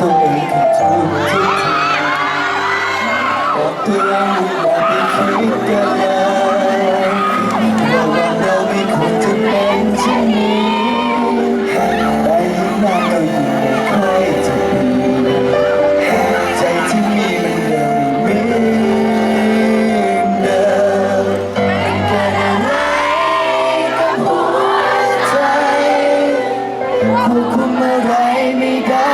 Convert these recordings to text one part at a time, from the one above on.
ตัวเองกัที่ทำบอกตัวเองว่าเปคิตกันแล้ว่าเราไม่คงจะเป็นเช่นนี้แต่ยิ่งนาก็ยิ่งไม่ค่อยจะใจที่มีมันเดิเดิมแค่ไหนก็หัวใจควบคุมอะไรไม่ได้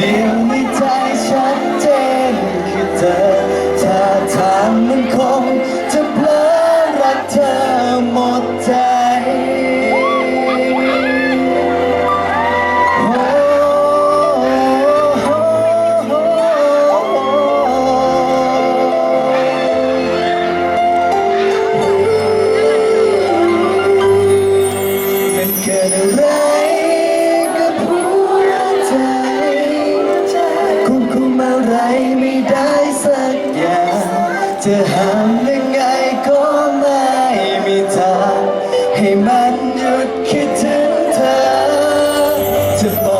เดียวในใจชัดเจนคือเธอ คิดถึงเธอจะบอก